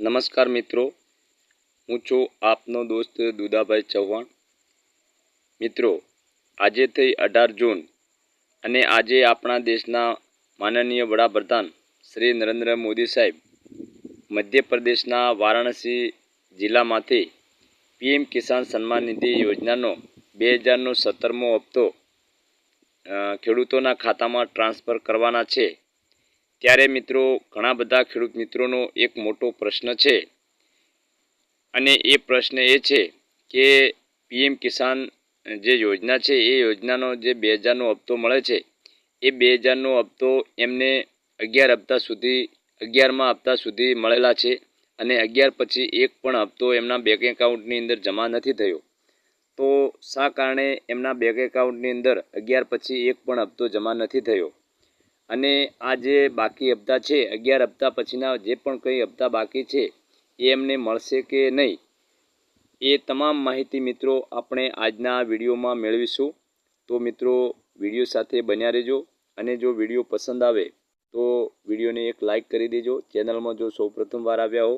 નમસ્કાર મિત્રો. હું છું આપનો દોસ્ત દુદાભાઈ ચૌહાણ. મિત્રો, આજે થઈ અઢાર જૂન અને આજે આપણા દેશના માનનીય વડાપ્રધાન શ્રી નરેન્દ્ર મોદી સાહેબ મધ્યપ્રદેશના વારાણસી જિલ્લામાંથી પીએમ કિસાન સન્માન નિધિ યોજનાનો બે હજારનો સત્તરમો હપ્તો ખેડૂતોના ખાતામાં ટ્રાન્સફર કરવાના છે. ત્યારે મિત્રો, ઘણા બધા ખેડૂત મિત્રોનો એક મોટો પ્રશ્ન છે. અને એ પ્રશ્ન એ છે કે પીએમ કિસાન જે યોજના છે, એ યોજનાનો જે બે હજારનો હપ્તો મળે છે, એ બે હજારનો હપ્તો એમને અગિયાર હપ્તા સુધી, અગિયારમાં હપ્તા સુધી મળેલા છે અને અગિયાર પછી એક પણ હપ્તો એમના બેંક એકાઉન્ટની અંદર જમા નથી થયો. તો શા કારણે એમના બેંક એકાઉન્ટની અંદર અગિયાર પછી એક પણ હપ્તો જમા નથી થયો? અને આ જે બાકી હપ્તા છે, અગિયાર હપ્તા પછીના જે પણ કંઈ હપ્તા બાકી છે, એ એમને મળશે કે નહીં? એ તમામ માહિતી મિત્રો આપણે આજના વિડીયોમાં મેળવીશું. તો મિત્રો, વીડિયો સાથે બન્યા રહેજો અને જો વીડિયો પસંદ આવે, તો વિડીયોને એક લાઇક કરી દેજો. ચેનલમાં જો સૌ પ્રથમવાર આવ્યા હો,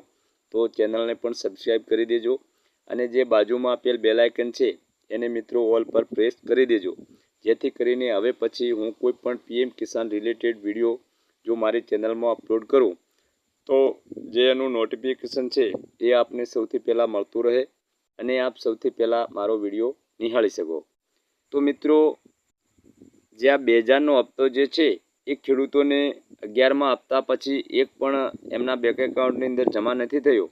તો ચેનલને પણ સબસ્ક્રાઈબ કરી દેજો અને જે બાજુમાં આપેલ બેલાયકન છે, એને મિત્રો ઓલ પર પ્રેસ કરી દેજો. જેથી કરીને હવે પછી હું કોઈ પણ પીએમ કિસાન રિલેટેડ વીડિયો જો મારી ચેનલમાં અપલોડ કરું, તો જે એનું નોટિફિકેશન છે એ આપને સૌથી પહેલાં મળતું રહે અને આપ સૌથી પહેલાં મારો વીડિયો નિહાળી શકો. તો મિત્રો, જે આ બે હજારનો હપ્તો જે છે એ ખેડૂતોને અગિયારમાં હપ્તા પછી એક પણ એમના બેંક એકાઉન્ટની અંદર જમા નથી થયો.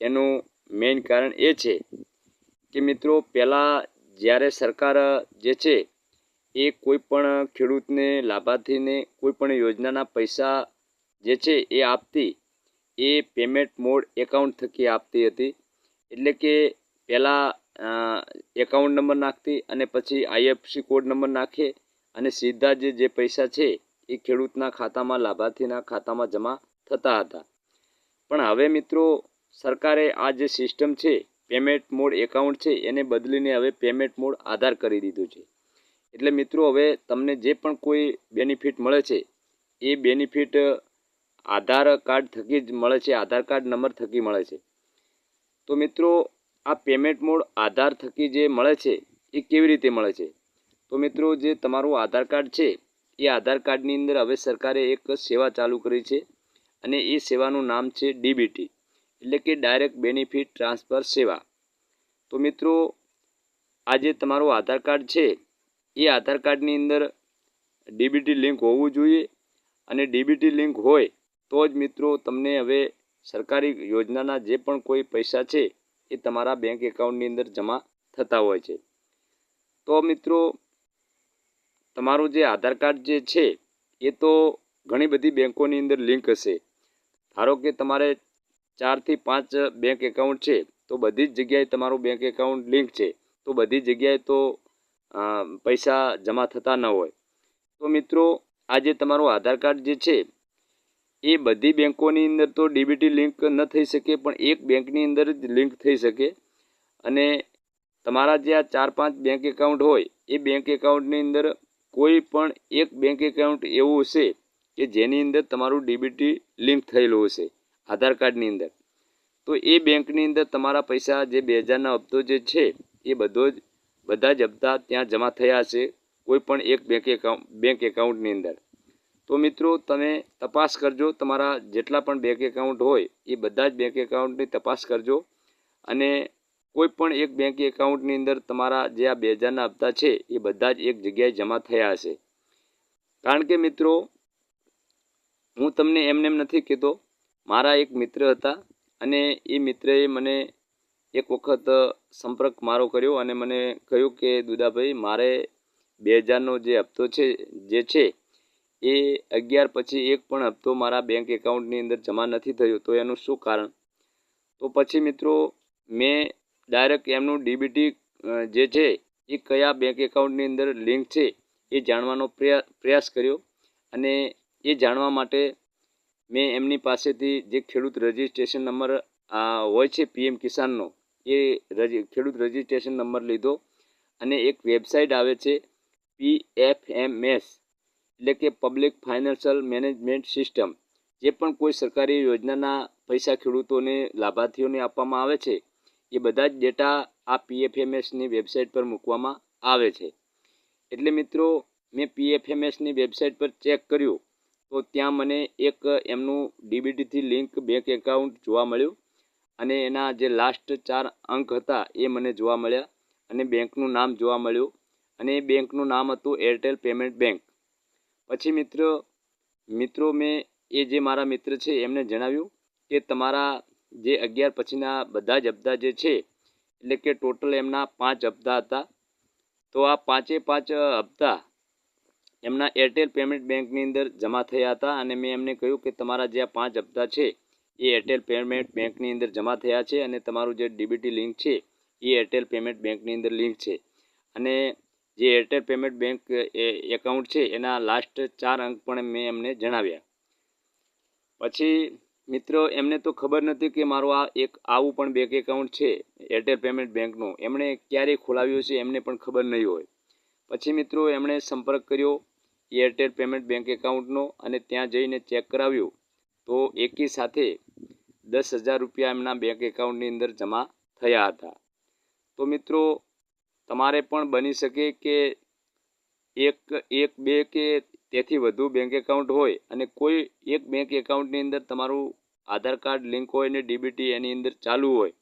એનું મેઇન કારણ એ છે કે મિત્રો, પહેલાં જ્યારે સરકાર જે છે એ કોઈ પણ ખેડૂતને લાભાર્થીને કોઈ પણ યોજનાના પૈસા જે છે એ આપતી, એ પેમેન્ટ મોડ એકાઉન્ટ થકી આપતી હતી. એટલે કે પહેલાં એકાઉન્ટ નંબર નાખતી અને પછી આઈએફસી કોડ નંબર નાખે અને સીધા જે જે પૈસા છે એ ખેડૂતના ખાતામાં, લાભાર્થીના ખાતામાં જમા થતા હતા. પણ હવે મિત્રો, સરકારે આ જે સિસ્ટમ છે પેમેન્ટ મોડ એકાઉન્ટ છે, એને બદલીને હવે પેમેન્ટ મોડ આધાર કરી દીધું છે. એટલે મિત્રો, હવે તમને જે પણ કોઈ બેનિફિટ મળે છે, એ બેનિફિટ આધાર કાર્ડ થકી જ મળે છે, આધાર કાર્ડ નંબર થકી મળે છે. તો મિત્રો, આ પેમેન્ટ મોડ આધાર થકી જે મળે છે, એ કેવી રીતે મળે છે? તો મિત્રો, જે તમારું આધાર કાર્ડ છે, એ આધાર કાર્ડની અંદર હવે સરકારે એક સેવા ચાલુ કરી છે, અને એ સેવાનું નામ છે ડીબીટી એટલે કે ડાયરેક્ટ બેનિફિટ ટ્રાન્સફર સેવા. તો મિત્રો, આ જે તમારું આધાર કાર્ડ છે એ આધાર કાર્ડની અંદર ડીબીટી લિંક હોવું જોઈએ અને ડીબીટી લિંક હોય તો જ મિત્રો તમને હવે સરકારી યોજનાના જે પણ કોઈ પૈસા છે એ તમારા બેંક એકાઉન્ટની અંદર જમા થતા હોય છે. તો મિત્રો, તમારું જે આધાર કાર્ડ જે છે એ તો ઘણી બધી બેંકોની અંદર લિંક હશે. ધારો કે તમારે ચારથી પાંચ બેંક એકાઉન્ટ છે તો બધી જ જગ્યાએ તમારું બેંક એકાઉન્ટ લિંક છે. તો બધી જગ્યાએ તો પૈસા જમા થતા ન હોય. તો મિત્રો આ જે તમારું આધાર કાર્ડ જે છે, એ બધી બેંકોની અંદર તો ડીબીટી લિંક ન થઈ શકે, પણ એક બેંકની અંદર જ લિંક થઈ શકે. અને તમારા જે આ ચાર પાંચ બેંક એકાઉન્ટ હોય, એ બેંક એકાઉન્ટની અંદર કોઈ પણ એક બેંક એકાઉન્ટ એવું હશે કે જેની અંદર તમારું ડીબીટી લિંક થયેલું હશે, આધાર કાર્ડની અંદર. તો એ બેંકની અંદર તમારા પૈસા જે બે હજારના હપ્તો જે છે, એ બધો જ બધા જ હપ્તા ત્યાં જમા થયા છે, કોઈ પણ એક બેંક એકાઉન્ટ બેંક એકાઉન્ટની અંદર. તો મિત્રો, તમે તપાસ કરજો, તમારા જેટલા પણ બેંક એકાઉન્ટ હોય, એ બધા જ બેંક એકાઉન્ટની તપાસ કરજો. અને કોઈ પણ એક બેંક એકાઉન્ટની અંદર તમારા જે આ બે હજારના હપ્તા છે, એ બધા જ એક જગ્યાએ જમા થયા હશે. કારણ કે મિત્રો, હું તમને એમને એમ નથી કહેતો. મારા એક મિત્ર હતા અને એ મિત્રએ મને એક વખત સંપર્ક મારો કર્યો અને મને કહ્યું કે, દુદાભાઈ, મારે બે હજારનો જે હપ્તો છે, જે છે, એ અગિયાર પછી એક પણ હપ્તો મારા બેંક એકાઉન્ટની અંદર જમા નથી થયો. તો એનું શું કારણ? તો પછી મિત્રો, મેં ડાયરેક્ટ એમનું ડીબીટી જે છે, એ કયા બેંક એકાઉન્ટની અંદર લિંક છે, એ જાણવાનો પ્રયા, પ્રયાસ કર્યો. અને એ જાણવા માટે મેં એમની પાસેથી જે ખેડૂત રજિસ્ટ્રેશન નંબર હોય છે પીએમ કિસાનનો એ રજી, ખેડૂત રજિસ્ટ્રેશન નંબર લીધો અને એક વેબસાઇટ આવે છે પી એફ એમ એસ, એટલે કે પબ્લિક ફાઇનાન્શિયલ મેનેજમેન્ટ સિસ્ટમ, જે પણ કોઈ સરકારી યોજનાના પૈસા ખેડૂતોને લાભાર્થીઓને આપવામાં આવે છે, એ બધા જ ડેટા આ પીએફએમએસની વેબસાઇટ પર મૂકવામાં આવે છે. એટલે મિત્રો, મેં પીએફએમએસની વેબસાઇટ પર ચેક કર્યું, તો ત્યાં મને એક એમનું ડીબીટીથી લિંક બેંક એકાઉન્ટ જોવા મળ્યું. અને એના જે લાસ્ટ ચાર અંક હતા એ મને જોવા મળ્યા અને બેંકનું નામ જોવા મળ્યું અને એ બેંકનું નામ હતું એરટેલ પેમેન્ટ બેંક પછી મિત્રો મિત્રો મેં એ જે મારા મિત્ર છે એમને જણાવ્યું કે તમારા જે અગિયાર પછીના બધા જ હપ્તા જે છે, એટલે કે ટોટલ એમના પાંચ હપ્તા હતા. તો આ પાંચે પાંચ હપ્તા એમના એરટેલ પેમેન્ટ બેંકની અંદર જમા થયા હતા અને મેં એમને કહ્યું કે તમારા જે આ પાંચ હપ્તા છે એ એરટેલ પેમેન્ટ બેંકની અંદર જમા થયા છે અને તમારું જે ડીબીટી લિંક છે, એ એરટેલ પેમેન્ટ બેંકની અંદર લિંક છે. અને જે એરટેલ પેમેન્ટ બેંક એકાઉન્ટ છે, એના લાસ્ટ ચાર અંક પણ મેં એમને જણાવ્યા. પછી, મિત્રો, એમને તો ખબર નથી કે મારું આ એક આવું પણ બેંક એકાઉન્ટ છે એરટેલ પેમેન્ટ બેંકનું એમણે ક્યારે ખોલાવ્યું છે, એમને પણ ખબર નહીં હોય. પછી, મિત્રો, એમણે સંપર્ક કર્યો એરટેલ પેમેન્ટ બેંક એકાઉન્ટનો અને ત્યાં જઈને ચેક કરાવ્યું. તો એકી સાથે દસ હજાર રૂપિયા એમના બેંક એકાઉન્ટની અંદર જમા થયા હતા. તો મિત્રો, તમારે પણ બની શકે કે એક એક, બે કે તેથી વધુ બેંક એકાઉન્ટ હોય અને કોઈ એક બેંક એકાઉન્ટની અંદર તમારું આધાર કાર્ડ લિંક હોય ને ડીબીટી એની અંદર ચાલુ હોય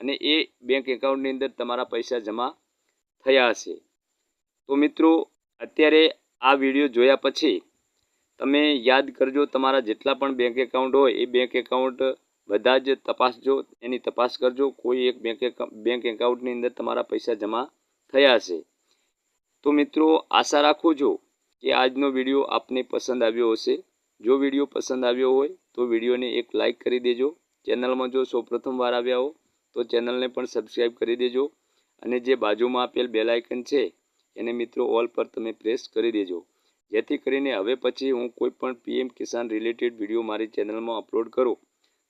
અને એ બેંક એકાઉન્ટની અંદર તમારા પૈસા જમા થયા હશે. તો મિત્રો, અત્યારે આ વીડિયો જોયા પછી તમે યાદ કરજો તમારા જેટલા પણ બેંક એકાઉન્ટ હોય એ બેંક એકાઉન્ટ બધા જ તપાસજો એની તપાસ કરજો. કોઈ એક બેંક બેંક એકાઉન્ટની અંદર તમારા પૈસા જમા થયા હશે. તો મિત્રો, આશા રાખું છું કે આજનો વીડિયો આપને પસંદ આવ્યો હશે. જો વીડિયો પસંદ આવ્યો હોય, તો વિડીયોને એક લાઇક કરી દેજો. ચેનલમાં જો સૌપ્રથમ વાર આવ્યા હો, તો ચેનલને પણ સબસ્ક્રાઈબ કરી દેજો. અને જે બાજુમાં આપેલ બેલાયકન છે, એને મિત્રો ઓલ પર તમે પ્રેસ કરી દેજો. જેથી કરીને હવે પછી હું કોઈ પણ પીએમ કિસાન રિલેટેડ વીડિયો મારી ચેનલમાં અપલોડ કરું.